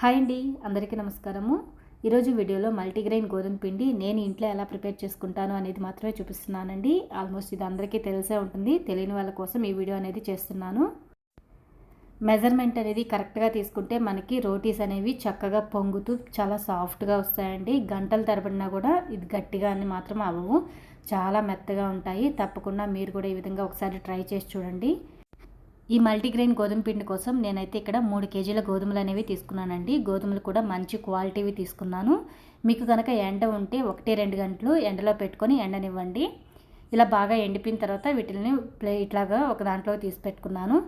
Hi అండి అందరికీ నమస్కారము. ఈరోజు వీడియోలో మల్టీగ్రెయిన్ గోధుమ పిండి నేను ఇంట్లో ఎలా ప్రిపేర్ చేసుకుంటాను అనేది మాత్రమే చూపిస్తున్నానండి. ఆల్మోస్ట్ ఇది అందరికీ తెలిసే ఉంటుంది తెలియని వాళ్ళ కోసం ఈ వీడియో అనేది చేస్తున్నాను. మెజర్మెంట్ అనేది కరెక్ట్గా తీసుకుంటే మనకి రోటీస్ అనేవి చక్కగా పొంగుతూ చాలా సాఫ్ట్గా వస్తాయండి. గంటల తరబడినా కూడా ఇది గట్టిగా అని మాత్రం అవ్వవు. చాలా మెత్తగా ఉంటాయి. తప్పకుండా మీరు కూడా ఈ విధంగా ఒకసారి ట్రై చేసి చూడండి. ఈ మల్టీగ్రెయిన్ గోధుమ పిండి కోసం నేనైతే ఇక్కడ మూడు కేజీల గోధుమలు అనేవి తీసుకున్నానండి. గోధుమలు కూడా మంచి క్వాలిటీవి తీసుకున్నాను. మీకు కనుక ఎండ ఉంటే ఒకటి రెండు గంటలు ఎండలో పెట్టుకొని ఎండనివ్వండి. ఇలా బాగా ఎండిపోయిన తర్వాత వీటిని ప్లే ఇట్లాగా ఒక దాంట్లో తీసి పెట్టుకున్నాను.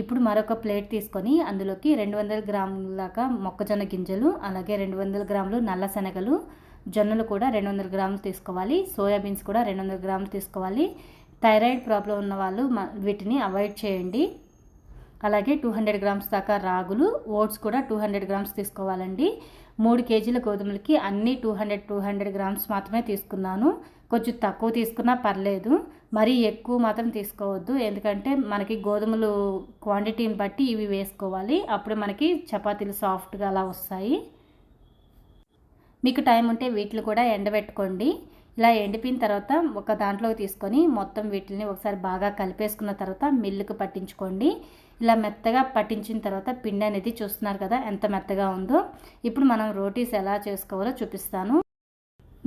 ఇప్పుడు మరొక ప్లేట్ తీసుకొని అందులోకి రెండు వందల గ్రాములాగా మొక్కజొన్న గింజలు అలాగే రెండు వందల గ్రాములు నల్ల శనగలు జొన్నలు కూడా రెండు వందల గ్రాములు తీసుకోవాలి. సోయాబీన్స్ కూడా రెండు వందల గ్రాములు తీసుకోవాలి. థైరాయిడ్ ప్రాబ్లం ఉన్న వాళ్ళు వీటిని అవాయిడ్ చేయండి. అలాగే టూ హండ్రెడ్ గ్రామ్స్ దాకా రాగులు ఓట్స్ కూడా టూ హండ్రెడ్ గ్రామ్స్ తీసుకోవాలండి. మూడు కేజీల గోధుమలకి అన్నీ two hundred two hundred grams మాత్రమే తీసుకున్నాను. కొంచెం తక్కువ తీసుకున్నా పర్లేదు మరీ ఎక్కువ మాత్రం తీసుకోవద్దు. ఎందుకంటే మనకి గోధుమలు క్వాంటిటీని బట్టి ఇవి వేసుకోవాలి. అప్పుడు మనకి చపాతీలు సాఫ్ట్గా అలా వస్తాయి. మీకు టైం ఉంటే వీటిని కూడా ఎండబెట్టుకోండి. ఇలా ఎండిపోయిన తర్వాత ఒక దాంట్లోకి తీసుకొని మొత్తం వీటిని ఒకసారి బాగా కలిపేసుకున్న తర్వాత మిల్లుకు పట్టించుకోండి. ఇలా మెత్తగా పట్టించిన తర్వాత పిండి అనేది చూస్తున్నారు కదా ఎంత మెత్తగా ఉందో. ఇప్పుడు మనం రోటీస్ ఎలా చేసుకోవాలో చూపిస్తాను.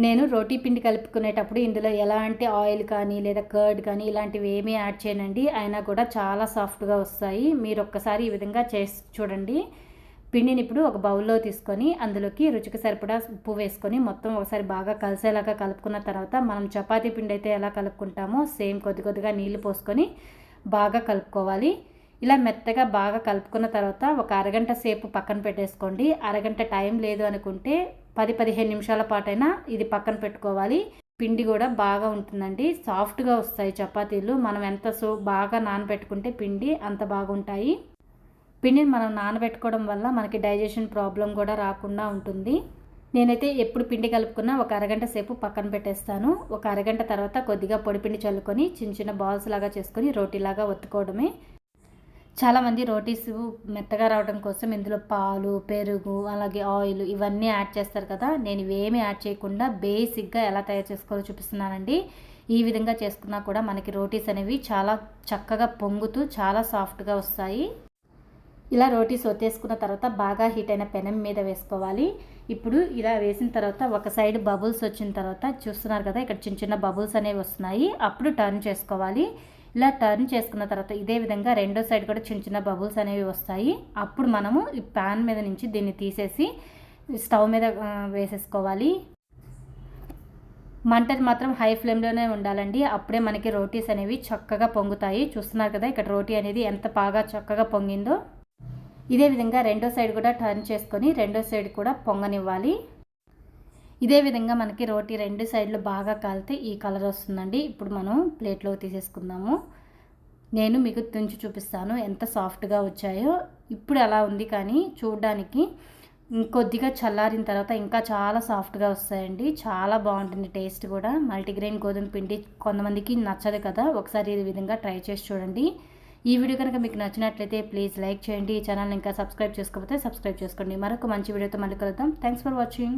నేను రోటీ పిండి కలుపుకునేటప్పుడు ఇందులో ఎలాంటి ఆయిల్ కానీ లేదా కర్డ్ కానీ ఇలాంటివి ఏమీ యాడ్ చేయనండి. అయినా కూడా చాలా సాఫ్ట్గా వస్తాయి. మీరు ఒక్కసారి ఈ విధంగా చేసి చూడండి. పిండిని ఇప్పుడు ఒక బౌల్లో తీసుకొని అందులోకి రుచికి సరిపడా ఉప్పు వేసుకొని మొత్తం ఒకసారి బాగా కలిసేలాగా కలుపుకున్న తర్వాత మనం చపాతీ పిండి అయితే ఎలా కలుపుకుంటామో సేమ్ కొద్ది కొద్దిగా నీళ్ళు పోసుకొని బాగా కలుపుకోవాలి. ఇలా మెత్తగా బాగా కలుపుకున్న తర్వాత ఒక అరగంట సేపు పక్కన పెట్టేసుకోండి. అరగంట టైం లేదు అనుకుంటే పది పదిహేను నిమిషాల పాటైనా ఇది పక్కన పెట్టుకోవాలి. పిండి కూడా బాగా ఉంటుందండి. సాఫ్ట్గా వస్తాయి చపాతీలు. మనం ఎంత సో బాగా నానబెట్టుకుంటే పిండి అంత బాగుంటాయి. పిండిని మనం నానబెట్టుకోవడం వల్ల మనకి డైజెషన్ ప్రాబ్లం కూడా రాకుండా ఉంటుంది. నేనైతే ఎప్పుడు పిండి కలుపుకున్నా ఒక అరగంట సేపు పక్కన పెట్టేస్తాను. ఒక అరగంట తర్వాత కొద్దిగా పొడిపిండి చల్లుకొని చిన్న చిన్న బాల్స్ లాగా చేసుకొని రోటీలాగా ఒత్తుకోవడమే. చాలామంది రోటీస్ మెత్తగా రావడం కోసం ఇందులో పాలు పెరుగు అలాగే ఆయిల్ ఇవన్నీ యాడ్ చేస్తారు కదా. నేను ఇవేమీ యాడ్ చేయకుండా బేసిక్గా ఎలా తయారు చేసుకోవాలో చూపిస్తున్నానండి. ఈ విధంగా చేసుకున్నా కూడా మనకి రోటీస్ అనేవి చాలా చక్కగా పొంగుతూ చాలా సాఫ్ట్గా వస్తాయి. ఇలా రోటీస్ ఒత్తేసుకున్న తర్వాత బాగా హీట్ అయిన పెనం మీద వేసుకోవాలి. ఇప్పుడు ఇలా వేసిన తర్వాత ఒక సైడ్ బబుల్స్ వచ్చిన తర్వాత చూస్తున్నారు కదా ఇక్కడ చిన్న చిన్న బబుల్స్ అనేవి వస్తున్నాయి. అప్పుడు టర్న్ చేసుకోవాలి. ఇలా టర్న్ చేసుకున్న తర్వాత ఇదే విధంగా రెండో సైడ్ కూడా చిన్న చిన్న బబుల్స్ అనేవి వస్తాయి. అప్పుడు మనము ఈ ప్యాన్ మీద నుంచి దీన్ని తీసేసి స్టవ్ మీద వేసేసుకోవాలి. మంటది మాత్రం హై ఫ్లేమ్లోనే ఉండాలండి. అప్పుడే మనకి రోటీస్ అనేవి చక్కగా పొంగుతాయి. చూస్తున్నారు కదా ఇక్కడ రోటీ అనేది ఎంత బాగా చక్కగా పొంగిందో. ఇదే విధంగా రెండో సైడ్ కూడా టర్న్ చేసుకొని రెండో సైడ్ కూడా పొంగనివ్వాలి. ఇదే విధంగా మనకి రోటీ రెండు సైడ్లు బాగా కాలితే ఈ కలర్ వస్తుందండి. ఇప్పుడు మనం ప్లేట్లో తీసేసుకుందాము. నేను మీకు తుంచి చూపిస్తాను ఎంత సాఫ్ట్గా వచ్చాయో. ఇప్పుడు అలా ఉంది కానీ చూడడానికి ఇంకొద్దిగా చల్లారిన తర్వాత ఇంకా చాలా సాఫ్ట్గా వస్తాయండి. చాలా బాగుంటుంది టేస్ట్ కూడా. మల్టీగ్రెయిన్ గోధుమ పిండి కొంతమందికి నచ్చదు కదా. ఒకసారి ఈ విధంగా ట్రై చేసి చూడండి. ఈ వీడియో కనుక మీకు నచ్చినట్లయితే ప్లీజ్ లైక్ చేయండి. ఈ ఛానల్ ఇంకా సబ్స్క్రైబ్ చేసుకోకపోతే సబ్స్క్రైబ్ చేసుకోండి. మరొక మంచి వీడియోతో మళ్ళీ కలుద్దాం. Thanks for watching